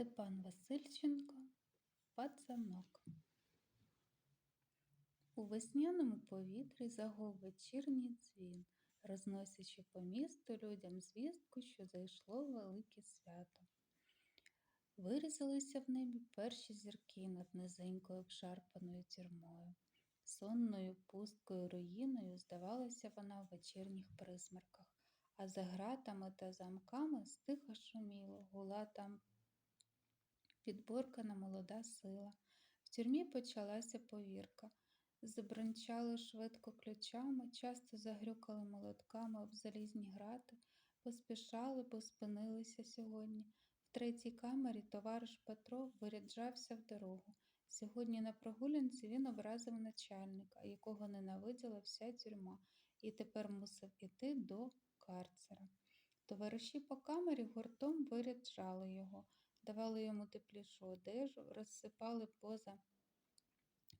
Степан Васильченко Пацанок. У весняному повітрі загув вечірній дзвін, розносячи по місту людям звістку, що зайшло велике свято. Вирізалися в небі перші зірки над низенькою обшарпаною тюрмою. Сонною пусткою руїною здавалася вона в вечірніх присмерках, а за гратами та замками стиха шуміло, гула там підборкана молода сила. В тюрмі почалася повірка. Забрончали швидко ключами, часто загрюкали молотками об залізні грати, поспішали, бо спинилися сьогодні. В третій камері товариш Петро виряджався в дорогу. Сьогодні на прогулянці він образив начальника, якого ненавиділа вся тюрма, і тепер мусив іти до карцера. Товариші по камері гуртом виряджали його, давали йому теплішу одежу, розсипали поза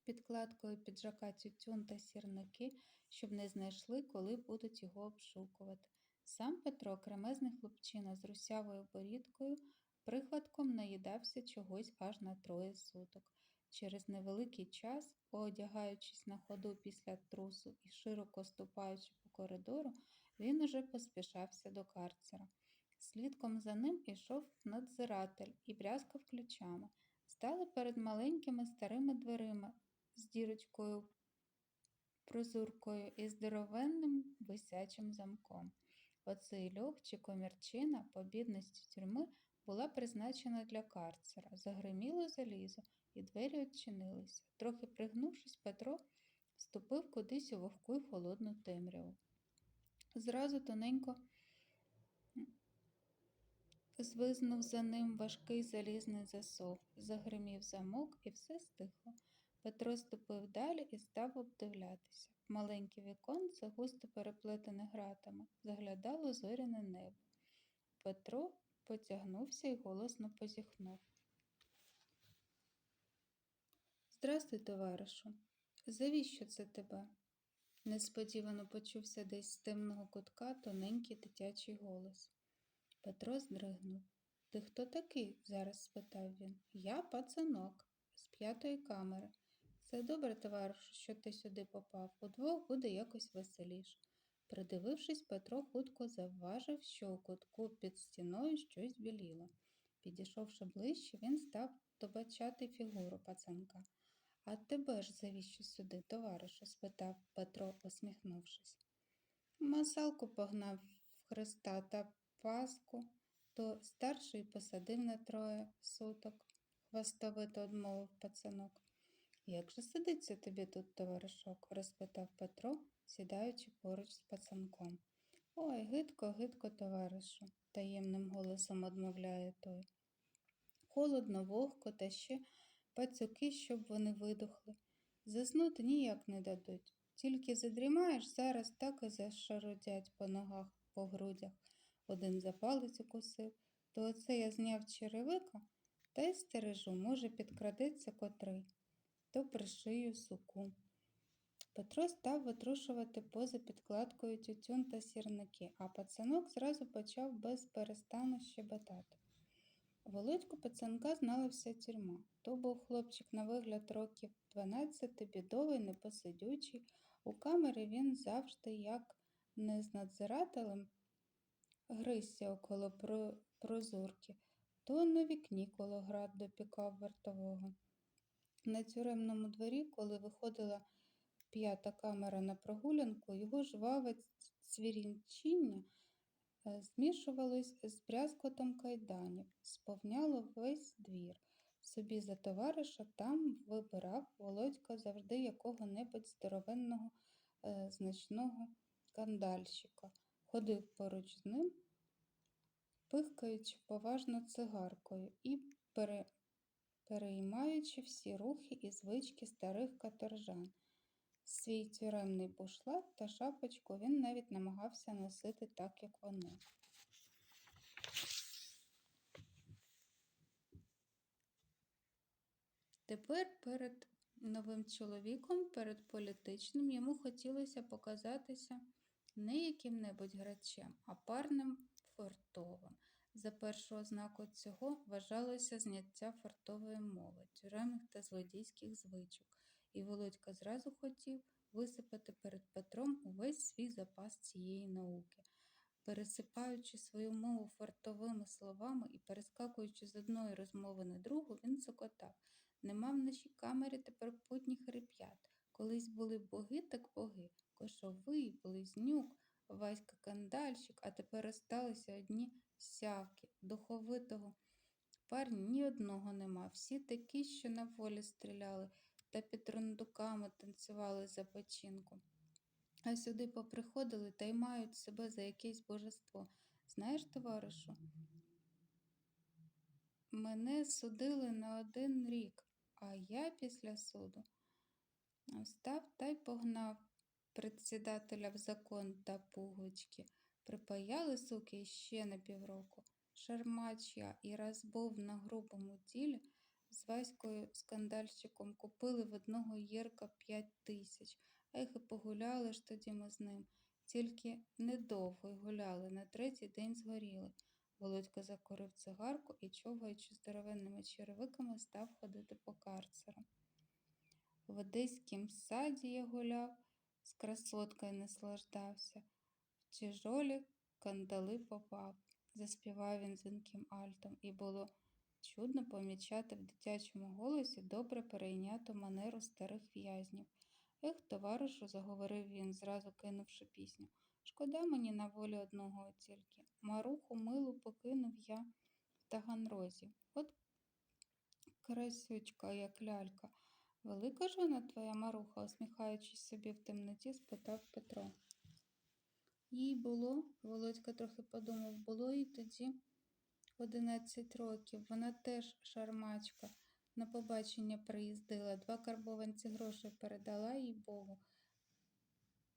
підкладкою піджака тютюн та сірники, щоб не знайшли, коли будуть його обшукувати. Сам Петро, кремезний хлопчина з русявою борідкою, прихватком наїдався чогось аж на троє суток. Через невеликий час, одягаючись на ходу після трусу і широко ступаючи по коридору, він уже поспішався до карцера. Слідком за ним ішов надзиратель і брязкав ключами. Стали перед маленькими старими дверима з дірочкою прозуркою і здоровенним висячим замком. Оцей льох чи комірчина по бідності тюрми була призначена для карцера. Загриміло залізо, і двері відчинилися. Трохи пригнувшись, Петро ступив кудись у вогку й холодну темряву. Зразу тоненько звизнув за ним важкий залізний засов, загримів замок і все стихло. Петро ступив далі і став обдивлятися. Маленьке віконце, густо переплетене гратами, заглядало зоряне небо. Петро потягнувся і голосно позіхнув. Здрастуй, товаришу. Завіщо це тебе? Несподівано почувся десь з темного кутка тоненький дитячий голос. Петро здригнув. Ти хто такий? зараз спитав він. Я пацанок з п'ятої камери. Це добре, товаришу, що ти сюди попав. Удвох буде якось веселіш. Придивившись, Петро хутко завважив, що у кутку під стіною щось біліло. Підійшовши ближче, він став добачати фігуру пацанка. А тебе ж завіщо сюди, товаришу? спитав Петро, посміхнувшись. Масалку погнав в Христа та Паску, то старший посадив на троє суток, хвастовито одмовив пацанок. Як же сидиться тобі тут, товаришок? розпитав Петро, сідаючи поруч з пацанком. Ой, гидко, гидко, товаришу, таємним голосом одмовляє той. Холодно, вогко, та ще пацюки, щоб вони видохли. Заснути ніяк не дадуть. Тільки задрімаєш, зараз так і зашарудять по ногах, по грудях. Один за палець укусив, то оце я зняв черевика та й стережу, може, підкрадеться котрий, то пришию суку. Петро став витрушувати поза підкладкою тютюн та сірники, а пацанок зразу почав без перестану щебетати. Володьку пацанка знала вся тюрма. То був хлопчик на вигляд років 12, бідовий, непосидючий. У камері він завжди, як не з надзирателем, гризся около прозорки, то на вікні коло град допікав вартового. На тюремному дворі, коли виходила п'ята камера на прогулянку, його жваве цвірінчіння е, змішувалось з брязкотом кайданів, сповняло весь двір. Собі за товариша там вибирав Володька завжди якого-небудь здоровенного е, значного кандальщика, ходив поруч з ним, пихкаючи поважно цигаркою і пере, переймаючи всі рухи і звички старих каторжан. Свій тюремний бушлат та шапочку він навіть намагався носити так, як вони. Тепер перед новим чоловіком, перед політичним, йому хотілося показатися не яким-небудь грачем, а парним фортовим. За першу ознаку цього вважалося зняття фартової мови, тюремних та злодійських звичок, і Володька зразу хотів висипати перед Петром увесь свій запас цієї науки. Пересипаючи свою мову фартовими словами і перескакуючи з одної розмови на другу, він цокотав. Нема в нашій камері тепер путніх реп'ят. Колись були боги, так боги, кошовий, близнюк, Васька Кандальщик, а тепер осталися одні сявки, духовитого. Парні ні одного нема. Всі такі, що на волі стріляли та під рундуками танцювали за печінку. А сюди поприходили та й мають себе за якесь божество. Знаєш, товаришу, мене судили на один рік, а я після суду встав та й погнав председателя в закон та пуговички. Припаяли суки ще на півроку. Шармач я і раз був на грубому ділі, з Ваською скандальщиком купили в одного Єрка п'ять тисяч. Ех, і погуляли ж тоді ми з ним. Тільки недовго й гуляли, на третій день згоріли. Володька закурив цигарку і, човгаючи здоровенними черевиками, став ходити по карцеру. В одеськім саді я гуляв, з красоткою наслаждався. В тяжолі кандали попав, заспівав він дзвінким альтом, і було чудно помічати в дитячому голосі добре перейняту манеру старих в'язнів. Ех, товаришу, заговорив він, зразу кинувши пісню. Шкода мені на волі одного тільки. Маруху милу покинув я в Таганрозі. От красючка, як лялька. Велика ж вона твоя маруха, усміхаючись собі в темноті, спитав Петро. Їй було, Володька трохи подумав, було їй тоді одинадцять років. Вона теж шармачка. На побачення приїздила, два карбованці грошей передала їй Богу.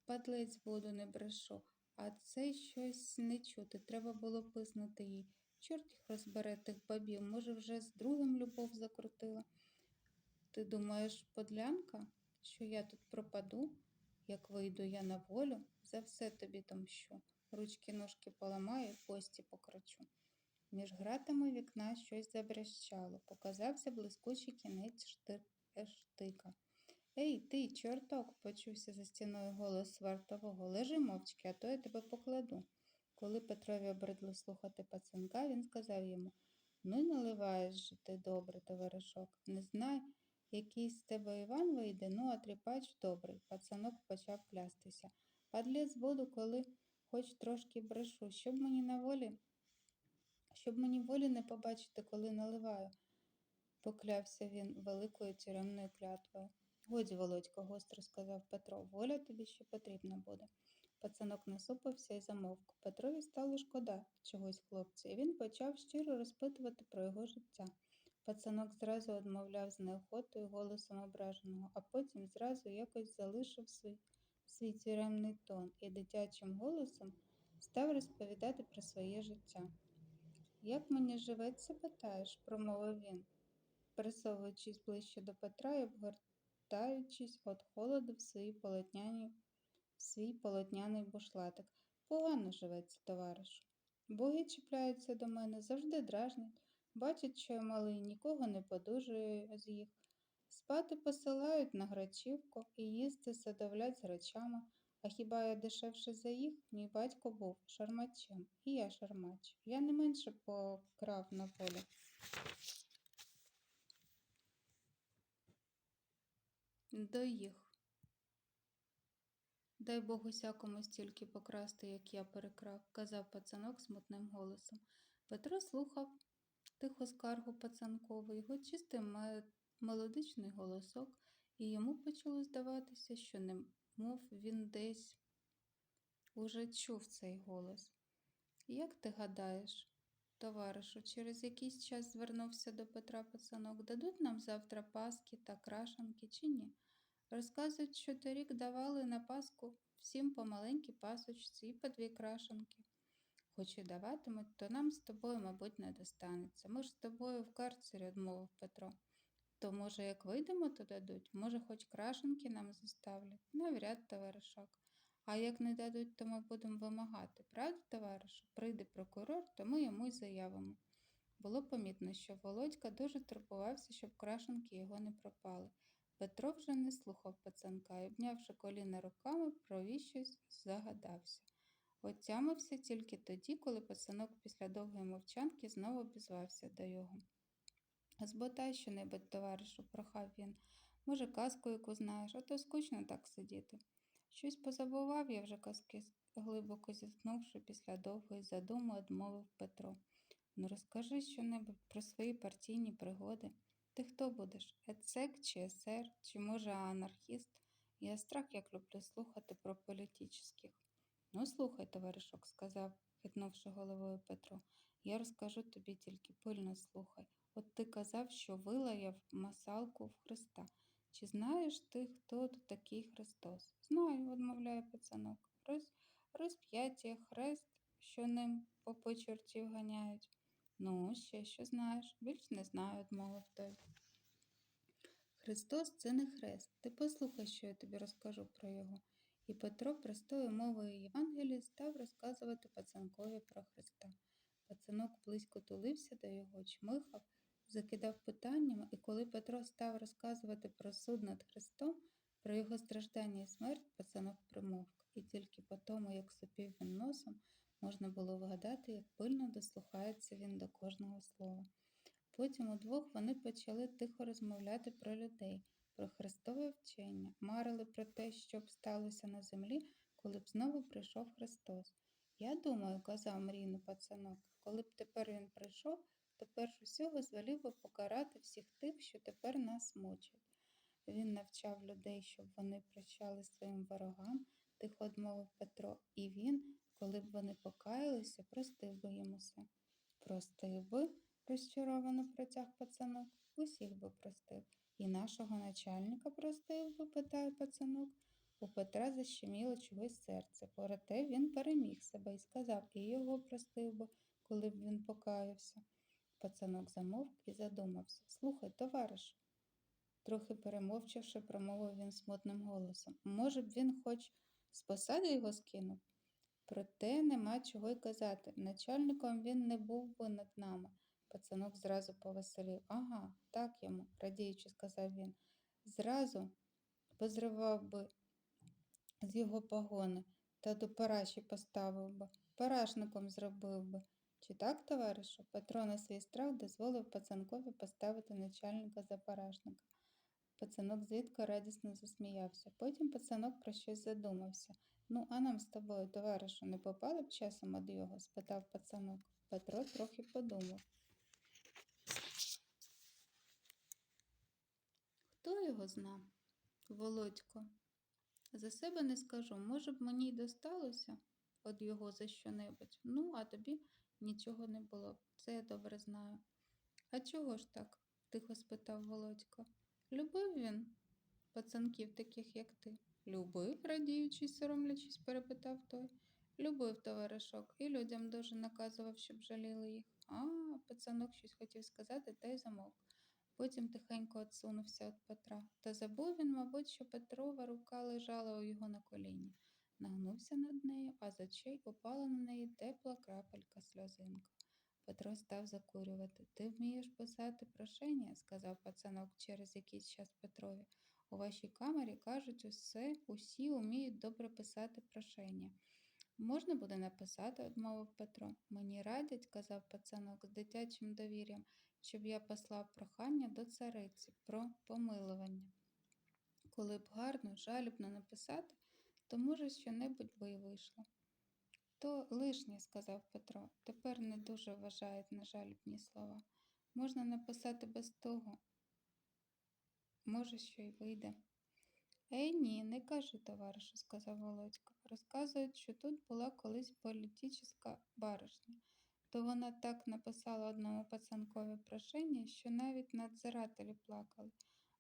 Падлець буду не брешу, а це щось не чути. Треба було писнути їй. Чорт їх розбере тих бабів, може, вже з другим любов закрутила. Ти думаєш, подлянка, що я тут пропаду, як вийду я на волю, за все тобі тамщу. Ручки ножки поламаю, кості покричу. Між гратами вікна щось забрящало, показався блискучий кінець штир... е, штика. Ей, ти, чорток, почувся за стіною голос вартового. Лежи мовчки, а то я тебе покладу. Коли Петрові обридло слухати пацанка, він сказав йому Ну наливаєш же ти добре, товаришок. Не знай, який з тебе Іван вийде, ну а тріпач добрий. Пацанок почав клястися. Падлець буду, коли хоч трошки брешу, щоб мені на волі щоб мені волі не побачити, коли наливаю, поклявся він великою тюремною клятвою. Годі, Володько, гостро сказав Петро, воля тобі ще потрібна буде. Пацанок насупився і замовк. Петрові стало шкода чогось хлопця, і він почав щиро розпитувати про його життя. Пацанок зразу одмовляв з неохотою голосом ображеного, а потім зразу якось залишив свій, свій тюремний тон і дитячим голосом став розповідати про своє життя. Як мені живеться, питаєш, промовив він, присовуючись ближче до Петра і обгортаючись від холоду в свій полотняний, в свій полотняний бушлатик. Погано живеться, товаришу. Боги чіпляються до мене, завжди дражнять, бачать, що я малий, нікого не подужую з їх. Спати посилають на грачівку і їсти садовлять з грачами. А хіба я дешевше за їх? Мій батько був шармачем, і я шармач. Я не менше покрав на волі. До їх. Дай Бог усякому стільки покрасти, як я перекрав, казав пацанок смутним голосом. Петро слухав тихо скаргу пацанкову, його чистий мелодичний голосок, і йому почало здаватися, що не мов він десь уже чув цей голос. Як ти гадаєш, товаришу, через якийсь час звернувся до Петра пацанок, дадуть нам завтра паски та крашанки чи ні? Розказують, що торік давали на паску всім по маленькій пасочці і по дві крашанки. Хоч і даватимуть, то нам з тобою, мабуть, не достанеться. Ми ж з тобою в карцері, одмовив Петро. То, може, як вийдемо, то дадуть, може, хоч крашенки нам заставлять, навряд товаришок. А як не дадуть, то ми будемо вимагати. Правда, товаришу? Прийде прокурор, то ми йому й заявимо. Було помітно, що Володька дуже турбувався, щоб крашенки його не пропали. Петро вже не слухав пацанка і, обнявши коліна руками, про щось загадався. Отямився тільки тоді, коли пацанок після довгої мовчанки знову обізвався до його. Зботай що-небудь, товаришу, прохав він. Може, казку яку знаєш, а то скучно так сидіти. Щось позабував я вже казки, глибоко зітхнувши після довгої задуми, одмовив Петро. Ну, розкажи щонебудь про свої партійні пригоди. Ти хто будеш? Ецек чи есер, чи може анархіст? Я страх як люблю слухати про політичних. Ну, слухай, товаришок, сказав, хитнувши головою Петро. Я розкажу тобі тільки пильно слухай. От ти казав, що вилаяв масалку в Христа. Чи знаєш ти, хто такий Христос? Знаю, одмовляє пацанок. Роз... Розп'яття, хрест, що ним по почортів ганяють. Ну, ще що знаєш? Більш не знаю, одмовив той. Христос це не хрест. Ти послухай, що я тобі розкажу про його. І Петро простою мовою Євангелії став розказувати пацанкові про Христа. Пацанок близько тулився до його, чмихав, закидав питаннями, і коли Петро став розказувати про суд над Христом, про його страждання і смерть, пацанок примовк, і тільки по тому, як сопів він носом, можна було вгадати, як пильно дослухається він до кожного слова. Потім удвох вони почали тихо розмовляти про людей, про Христове вчення, марили про те, що б сталося на землі, коли б знову прийшов Христос. Я думаю, казав мрійно пацанок, коли б тепер він прийшов, то перш усього звелів би покарати всіх тих, що тепер нас мучать. Він навчав людей, щоб вони прощали своїм ворогам, тихо одмовив Петро, і він, коли б вони покаялися, простив би їм усе. Простив би, розчаровано протяг пацанок, усіх би простив. І нашого начальника простив би, питає пацанок. У Петра защеміло чогось серце, проте він переміг себе і сказав, і його простив би, коли б він покаявся. Пацанок замовк і задумався. Слухай, товаришу. Трохи перемовчавши, промовив він смутним голосом. Може б, він хоч з посади його скинув? Проте нема чого й казати. Начальником він не був би над нами. Пацанок зразу повеселів. Ага, так йому, радіючи, сказав він. Зразу позривав би з його погони та до параші поставив би, парашником зробив би. Чи так, товаришу? Петро на свій страх дозволив пацанкові поставити начальника за парашника. Пацанок звідко радісно засміявся. Потім пацанок про щось задумався. Ну, а нам з тобою, товаришу, не попали б часом од його? спитав пацанок. Петро трохи подумав. Хто його зна? Володько. За себе не скажу. Може б мені й досталося від його за що-небудь. Ну, а тобі нічого не було. Це я добре знаю. А чого ж так? тихо спитав Володько. Любив він пацанків таких, як ти. Любив, радіючи, соромлячись, перепитав той. Любив товаришок і людям дуже наказував, щоб жаліли їх. А, пацанок щось хотів сказати, та й замовк. Потім тихенько отсунувся від Петра. Та забув він, мабуть, що Петрова рука лежала у його на коліні. Нагнувся над нею, а з очей упала на неї тепла крапелька сльозинка. Петро став закурювати. Ти вмієш писати прошення, сказав пацанок через якийсь час Петрові. У вашій камері кажуть, усе, усі вміють добре писати прошення. Можна буде написати, одмовив Петро. Мені радять, казав пацанок з дитячим довір'ям, щоб я послав прохання до цариці про помилування. Коли б гарно, жалібно написати, то, може, що-небудь би й вийшло. То лишнє, сказав Петро, тепер не дуже вважають на жалібні слова. Можна написати без того. Може, що й вийде. Ей, ні, не кажи, товаришу, сказав Володько. Розказують, що тут була колись політична баришня. То вона так написала одному пацанкові прошення, що навіть надзирателі плакали.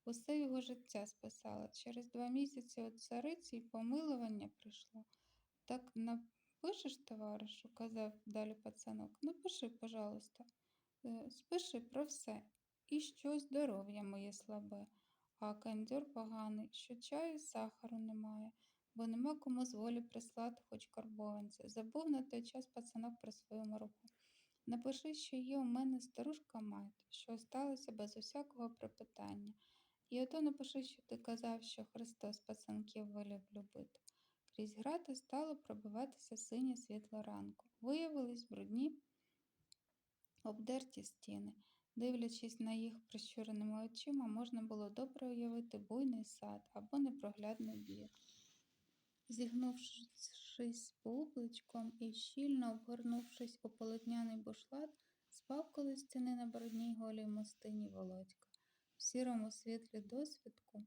Усе його життя списала. Через два місяці от цариці й помилування прийшло. Так напишеш, товаришу, казав далі пацанок. Напиши, пожалуйста, Е, спиши про все. І що здоров'я моє слабе, а кандьор поганий, що чаю сахару немає. бо нема кому з волі прислати хоч карбованця. Забув на той час пацанок про свою моруху. Напиши, що є у мене старушка мать, що осталася без усякого припитання. І ото напиши, що ти казав, що Христос пацанків волів любити. Крізь грати стало пробиватися синє світло ранку. Виявились брудні обдерті стіни. Дивлячись на їх прищуреними очима, можна було добре уявити буйний сад або непроглядний двір. Зігнувшись публичком і щільно обгорнувшись у полотняний бушлат, спав коло стіни на брудній голій мостині Володька. В сірому світлі досвідку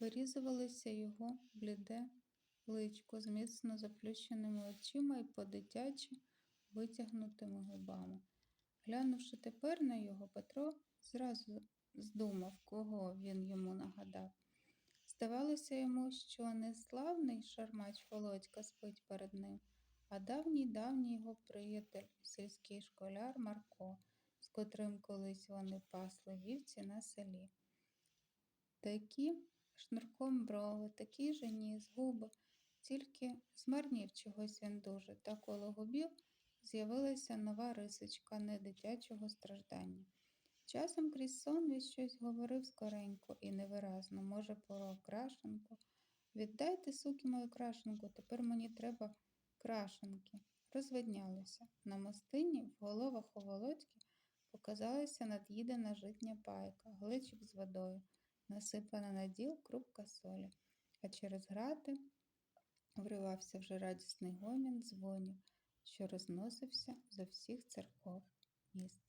вирізувалося його бліде личко з міцно заплющеними очима і по-дитячі витягнутими губами. Глянувши тепер на його, Петро зразу здумав, кого він йому нагадав. Здавалося йому, що не славний шармач Володька спить перед ним, а давній давній його приятель, сільський школяр Марко, з котрим колись вони пасли вівці на селі. Такі шнурком брови, такі же ніс, губи, тільки змарнів чогось він дуже, та коло губів з'явилася нова рисочка не дитячого страждання. Часом крізь сон він щось говорив скоренько і невиразно, може, про крашенку. Віддайте, суки, мою крашенку, тепер мені треба крашенки. Розвиднялося. На мостині в головах у Володьки показалася над'їдена житня пайка, гличик з водою, насипана на діл крупка солі, а через грати вривався вже радісний гомін дзвонів, що розносився зо всіх церков міста.